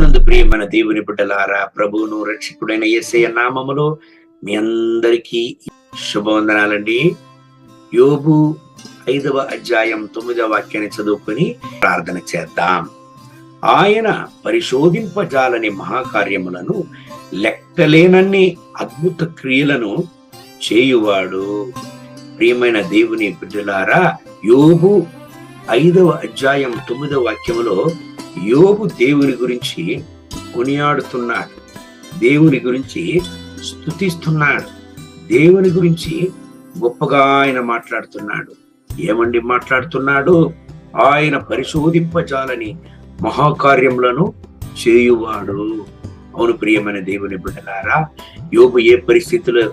ప్రియమైన దేవుని బిడ్డలారా ప్రభువును రక్షకుడైన ఎస్ఐ నామములో మీ అందరికీ శుభవందనాలండి. యోబు ఐదవ అధ్యాయం తొమ్మిదవ వాక్యాన్ని చదువుకొని ప్రార్థన చేద్దాం. ఆయన పరిశోధింపజాలని మహాకార్యములను లెక్కలేనన్ని అద్భుత క్రియలను చేయువాడు. ప్రియమైన దేవుని బిడ్డలారా యోగు ఐదవ అధ్యాయం తొమ్మిదవ వాక్యములో యోబు దేవుని గురించి కొనియాడుతున్నాడు. దేవుని గురించి స్తుతిస్తున్నాడు. దేవుని గురించి గొప్పగా ఆయన మాట్లాడుతున్నాడు. ఏమండి మాట్లాడుతున్నాడు? ఆయన పరిశోధింపజాలని మహాకార్యములను చేయువాడు. అవును ప్రియమైన దేవుని బిడ్డలారా యోగు ఏ పరిస్థితిలో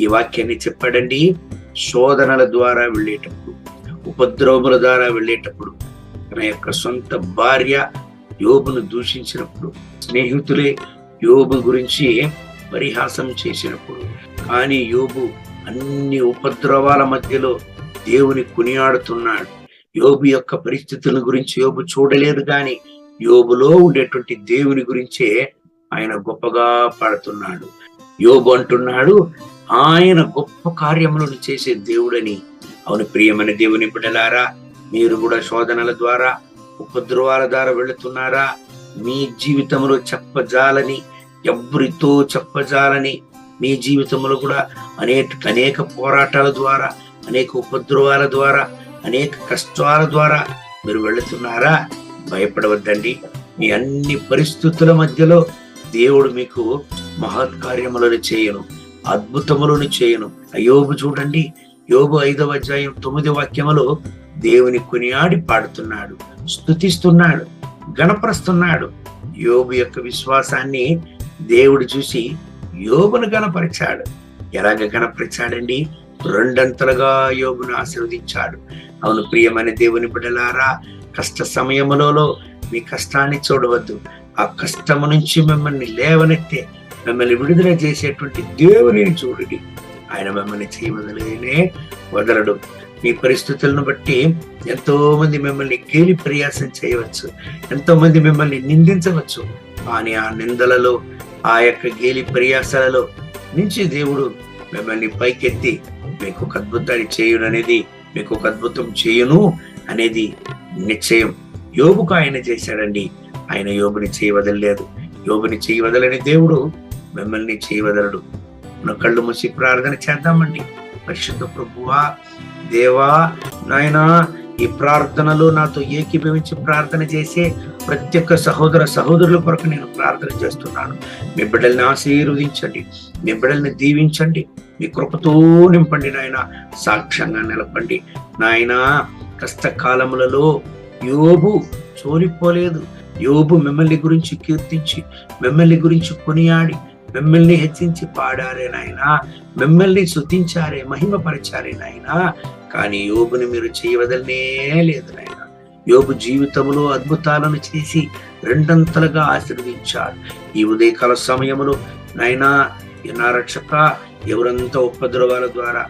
ఈ వాక్యాన్ని చెప్పాడండి? శోధనల ద్వారా వెళ్ళేటప్పుడు ఉపద్రవముల ద్వారా వెళ్ళేటప్పుడు తన యొక్క సొంత భార్య యోబును దూషించినప్పుడు స్నేహితులే యోబు గురించి పరిహాసం చేసినప్పుడు. కానీ యోబు అన్ని ఉపద్రవాల మధ్యలో దేవుని కొనియాడుతున్నాడు. యోబు యొక్క పరిస్థితుల గురించి యోబు చూడలేదు కానీ యోబులో ఉండేటువంటి దేవుని గురించే ఆయన గొప్పగా పాడుతున్నాడు. యోబు అంటున్నాడు ఆయన గొప్ప కార్యములను చేసే దేవుడని. అవును ప్రియమైన దేవుని బిడలారా మీరు కూడా శోధనల ద్వారా ఉపద్రవాల ద్వారా వెళుతున్నారా? మీ జీవితంలో చెప్పజాలని ఎవరితో చెప్పజాలని మీ జీవితంలో కూడా అనేక అనేక పోరాటాల ద్వారా అనేక ఉపద్రవాల ద్వారా అనేక కష్టాల ద్వారా మీరు వెళుతున్నారా? భయపడవద్దండి. మీ అన్ని పరిస్థితుల మధ్యలో దేవుడు మీకు మహత్కార్యములను చేయను అద్భుతములను చేయను. అయోబు చూడండి యోగు ఐదవ అధ్యాయం తొమ్మిది వాక్యములో దేవుని కొనియాడి పాడుతున్నాడు స్తుతిస్తున్నాడు గణపరుస్తున్నాడు. యోగు యొక్క విశ్వాసాన్ని దేవుడు చూసి యోగును గణపరిచాడు. ఎలాగ గణపరిచాడండి? రెండంతలుగా యోగును ఆశీర్వదించాడు. అవును ప్రియమైన దేవుని బిడలారా కష్ట సమయములలో మీ కష్టాన్ని చూడవద్దు. ఆ కష్టము నుంచి మిమ్మల్ని లేవనెత్తే మిమ్మల్ని విడుదల చేసేటువంటి దేవుని చూడండి. ఆయన మిమ్మల్ని చేయమనలేనే వదలడు. మీ పరిస్థితులను బట్టి ఎంతో మంది మిమ్మల్ని గేలి ప్రయాసం చేయవచ్చు ఎంతో మంది మిమ్మల్ని నిందించవచ్చు. కానీ ఆ నిందలలో ఆ యొక్క గేలి ప్రయాసాలలో నుంచి దేవుడు మిమ్మల్ని పైకెత్తి మీకు ఒక అద్భుతాన్ని చేయును అనేది మీకు ఒక అద్భుతం చేయును అనేది నిశ్చయం. యోగుకు ఆయన చేశాడండి. ఆయన యోగుని చేయవదలలేదు. యోగుని చేయవదలని దేవుడు మిమ్మల్ని చేయవదలడు. మన కళ్ళు మూసి ప్రార్థన చేద్దామండి. పరిశుద్ధ ప్రభువా దేవా నాయనా ఈ ప్రార్థనలో నాతో ఏకీభవించి ప్రార్థన చేసే ప్రతి ఒక్క సహోదర సహోదరుల కొరకు నేను ప్రార్థన చేస్తున్నాను. మీ బిడ్డల్ని ఆశీర్వదించండి. మీ బిడ్డల్ని దీవించండి. మీ కృపతో నింపండి నాయన. సాక్ష్యంగా నిలపండి. నాయన కష్టకాలములలో యోబు చోలిపోలేదు యోబు మిమ్మల్ని గురించి కీర్తించి మిమ్మల్ని గురించి కొనియాడి మిమ్మల్ని హెచ్చించి పాడారే నాయన. మిమ్మల్ని శుద్ధించారే మహిమపరిచారే నాయన. కానీ యోగుని మీరు చేయవదలనే లేదు నాయన. యోగు జీవితంలో అద్భుతాలను చేసి రెండంతలుగా ఆశీర్వదించారు ఈ ఉదయకాల సమయములో నాయనా నా రక్షక ఎవరంతా ఉపద్రవాల ద్వారా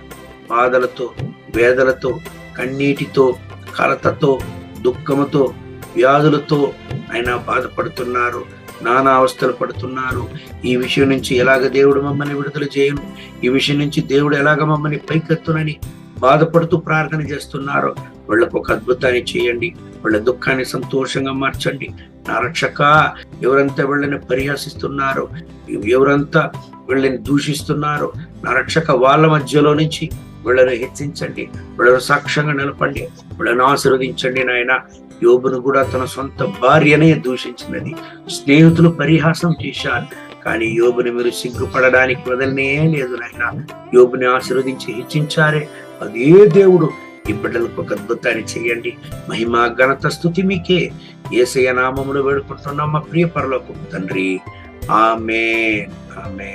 బాధలతో వేదలతో కన్నీటితో కలతతో దుఃఖముతో వ్యాధులతో ఆయన బాధపడుతున్నారు. నానా అవస్థలు పడుతున్నారు. ఈ విషయం నుంచి ఎలాగ దేవుడు మమ్మల్ని విడుదల చేయను? ఈ విషయం నుంచి దేవుడు ఎలాగ మమ్మల్ని పైకెత్తునని బాధపడుతూ ప్రార్థన చేస్తున్నారో వాళ్ళకు ఒక అద్భుతాన్ని చేయండి. వాళ్ళ దుఃఖాన్ని సంతోషంగా మార్చండి. నా రక్షక ఎవరంతా వీళ్ళని పరిహాసిస్తున్నారో ఎవరంతా వీళ్ళని దూషిస్తున్నారో నా రక్షక వాళ్ళ మధ్యలో నుంచి వీళ్ళను హెచ్చించండి వీళ్ళను సాక్ష్యంగా నిలపండి వీళ్ళను ఆశీర్వదించండి నాయన. యోబును కూడా తన సొంత భార్యనే దూషించినది స్నేహితులు పరిహాసం చేశారు కానీ యోబుని మీరు సిగ్గుపడడానికి వదలనే లేదు నాయన. యోబుని ఆశీర్వదించి హెచ్చించారే. అదే దేవుడు ఈ బిడ్డలకు ఒక అద్భుతాన్ని చేయండి. మహిమ ఘనత స్థుతి మీకే ఏసయ నామములు వేడుకుంటున్నాం మా ప్రియ పరలోకం తండ్రి. ఆమె ఆమె